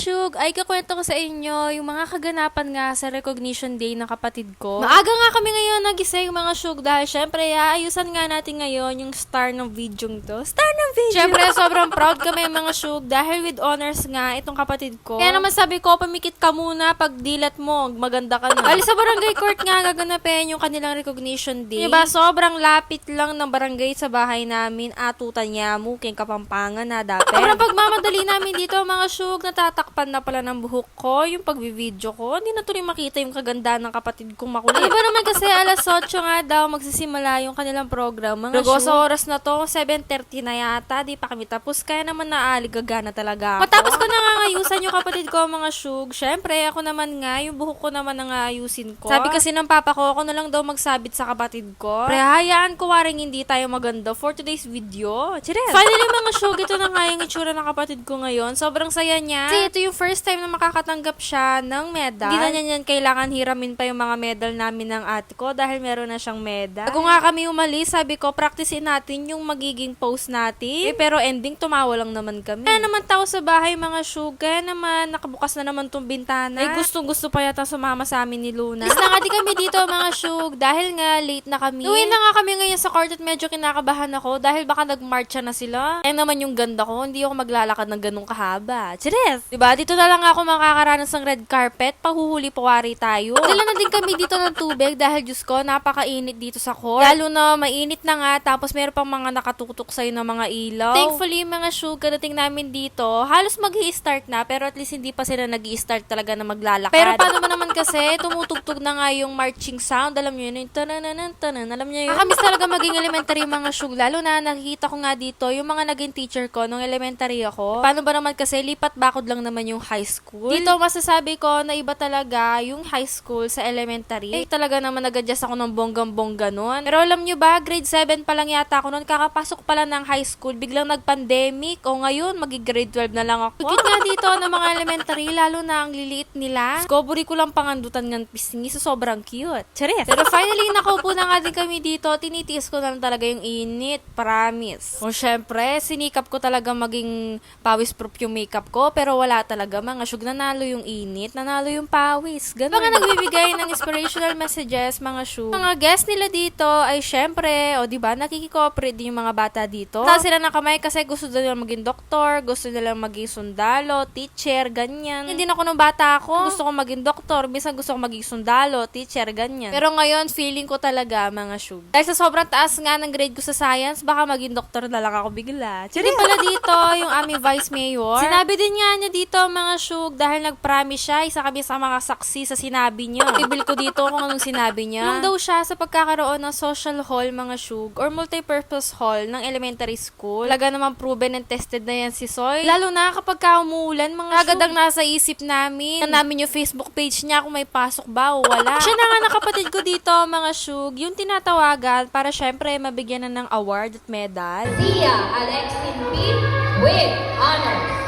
Shug, ay kakwento ko sa inyo yung mga kaganapan nga sa recognition day ng kapatid ko. Maaga nga kami ngayon nagising mga Shug dahil syempre aayusan nga natin ngayon yung star ng video to. Star ng video! Syempre sobrang proud kami mga Shug dahil with honors nga itong kapatid ko. Kaya naman sabi ko, pamikit ka muna pag dilat mo, maganda ka na. Bali sa barangay court nga gaganapin yung kanilang recognition day. Diba, sobrang lapit lang ng barangay sa bahay namin, atutan niya, muking kapampangan na dapat. Sobrang pagmamadali namin dito mga Shug, natatakpan na pala ng buhok ko, yung pagbi-video ko. Hindi na tuloy makita yung kaganda ng kapatid kong makulit. Diba naman kasi alas 8 nga daw magsisimula yung kanilang program. Mga Lugo sa oras na to, 7.30 na yata, di pa kami tapos. Kaya naman naaligaga na talaga ako. Matapos ko na nga ngayusan yung kapatid ko mga Shug. Syempre, ako naman nga, yung buhok ko naman ang ayusin ko. Sabi kasi ng papa ko, ako na lang daw magsabit sa kapatid ko. Pre, hayaan ko waring hindi tayo maganda for today's video. Cheers! Finally mga Shug, ito na nga yung itsura ng kapatid ko ngayon. Sobrang saya niya. Kasi ito yung first time na makakatanggap siya ng medal. Hindi na niya yan kailangan hiramin pa yung mga medal namin ng ate ko dahil meron na siyang medal. Bago nga kami umalis, sabi ko, practicein natin yung magiging post natin. Eh, pero ending, tumawa lang naman kami. Kaya naman tao sa bahay, mga Shug. Kaya naman, nakabukas na naman tong bintana. Ay, gustong gusto pa yata sumama sa amin ni Luna. Is na nga di kami dito, mga Shug. Dahil nga, late na kami. Uwi na nga kami ngayon sa court at medyo kinakabahan ako dahil baka nagmarcha na sila. Kaya naman yung ganda ko, hindi ako maglalakad ng ganong kahaba. Cheers! Diba? Dito na lang ako makakaranas ng red carpet. Pahuhuli pawari tayo. Dala na din kami dito ng tubig dahil Diyos ko, napakainit dito sa court. Lalo na mainit na nga, tapos meron pang mga nakatutok sa'yo ng mga ilaw. Thankfully, mga shoe, kadating namin dito, halos mag start na, pero at least hindi pa sila nag start talaga na maglalakad. Pero paano ba naman kasi, tumutugtog na nga yung marching sound, alam nyo yun, yung tananan, tanan, alam nyo yun. Nakamiss talaga maging elementary mga shoe, lalo na nakikita ko nga dito, yung mga naging teacher ko nung elementary ako. Paano ba naman kasi, lipat bakod lang naman yung high school. Dito, masasabi ko na iba talaga yung high school sa elementary. Eh, talaga naman nag-adjust ako ng bonggang-bongga nun. Pero alam nyo ba, grade 7 pa lang yata ako nun, kakapasok pala ng high school, biglang nag-pandemic, o ngayon, magi-grade 12 na lang ako. Pagkit nga dito ng mga elementary, lalo na ang liliit nila. Discovery ko lang pangandutan ng pisngi sa sobrang cute. Charis. Pero finally, nakaupo na nga din kami dito, tinitiis ko na lang talaga yung init, promise. O syempre, sinikap ko talaga maging pawis proof yung makeup ko, pero wala talaga, mga syug, nanalo yung init, nanalo yung pawis. Ganun. Mga nagbibigay ng inspirational messages, mga syug. Mga guest nila dito ay syempre, o di ba nakikikooperate din yung mga bata dito. Taas sila ng kamay kasi gusto nila maging doktor, gusto nila maging sundalo, teacher, ganyan. Hindi na ako nung bata ako, gusto ko maging doktor, minsan gusto ko maging sundalo, teacher, ganyan. Pero ngayon, feeling ko talaga, mga syug. Dahil sa sobrang taas nga ng grade ko sa science, baka maging doktor na lang ako bigla. Hindi pala dito, yung aming vice mayor. Sinabi din nga niya dito, mga syug, dahil nag-promise siya, isa kami sa mga saksi sa sinabi niya. Ibil ko dito kung anong sinabi niya. Nung daw siya sa pagkakaroon ng social hall, mga syug, or multipurpose hall ng elementary school. Talaga naman proven and tested na yan si Soy. Lalo na kapag ka umuulan, mga agad ang nasa isip namin. Na namin yung Facebook page niya kung may pasok ba o wala. siya na nga nakapatid ko dito, mga syug, yung tinatawagan para syempre mabigyan na ng award at medal. Zia Alexin Pip with honors.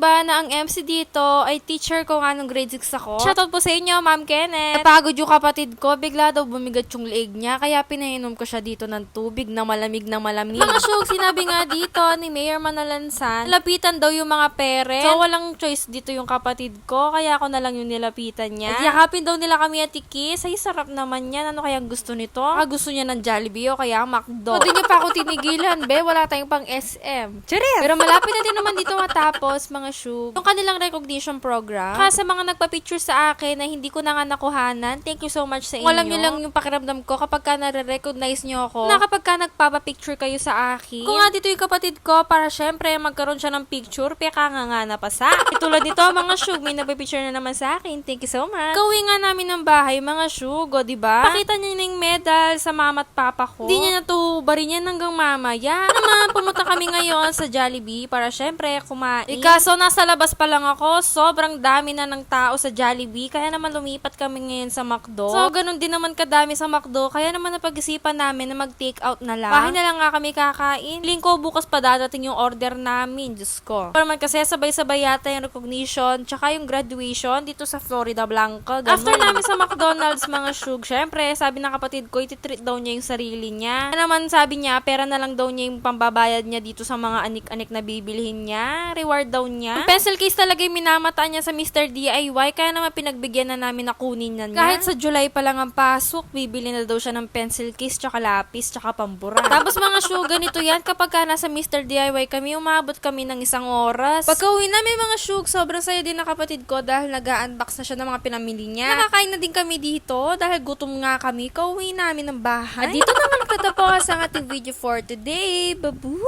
Ba na ang MC dito ay teacher ko nga nung grade 6 ako? Shoutout po sa inyo, Ma'am Kenneth. Napagod yung kapatid ko, bigla daw bumigat yung leeg niya, kaya pinainom ko siya dito ng tubig na malamig na malamig. Mga syug, sinabi nga dito ni Mayor Manalansan, lapitan daw yung mga pere. So, walang choice dito yung kapatid ko, kaya ako na lang yung nilapitan niya. At yakapin daw nila kami at ikis. Ay, sarap naman yan. Ano kaya gusto nito? Ah, gusto niya ng Jollibee o kaya McDo. Hindi niyo pa ako tinigilan, be. Wala tayong pang SM. Charis! Pero malapit na din naman dito matapos, mga shoe. Yung kanilang recognition program. Kasi sa mga nagpa-picture sa akin na hindi ko na nga nakuhanan, thank you so much sa inyo. Alam niyo lang yung pakiramdam ko kapag ka nare-recognize niyo ako. Na kapag ka nagpapa-picture kayo sa akin. Kung nga dito yung kapatid ko, para syempre magkaroon siya ng picture, peka nga nga na pa sa. Tulad nito, mga shoe, may nagpa-picture na naman sa akin. Thank you so much. Gawin nga namin ng bahay, mga shoe, go, di ba? Pakita niyo na yung medal sa mama at papa ko. Hindi niya natubarin yan hanggang mamaya. Naman, pumunta kami ngayon sa Jollibee para syempre kumain. Eh, kaso nasa labas pa lang ako, sobrang dami na ng tao sa Jollibee, kaya naman lumipat kami ngayon sa McDo. So, ganun din naman kadami sa McDo, kaya naman napag-isipan namin na mag-take out na lang. Bahay na lang nga kami kakain. Lingko bukas pa dadating yung order namin, Diyos ko. Pero man kasi sabay-sabay yata yung recognition, tsaka yung graduation dito sa Florida Blanca. Ganun. After namin sa McDonald's, mga shug, syempre, sabi ng kapatid ko, ititreat daw niya yung sarili niya. Kaya naman sabi niya, pera na lang daw niya yung pambabayad niya dito sa mga anik-anik na bibilhin niya. Reward daw niya. Yung pencil case talaga yung minamata niya sa Mr. DIY, kaya naman pinagbigyan na namin na kunin na niya. Kahit sa July pa lang ang pasok, bibili na daw siya ng pencil case, tsaka lapis, tsaka pambura. Tapos mga shoe, ganito yan, kapag ka nasa Mr. DIY kami, umabot kami ng isang oras. Pagka uwi namin mga shoe, sobrang saya din ng kapatid ko dahil nag-unbox na siya ng mga pinamili niya. Nakakain na din kami dito dahil gutom nga kami. Kauwi namin ng bahay. At dito naman nagtatapos ang ating video for today. Babu!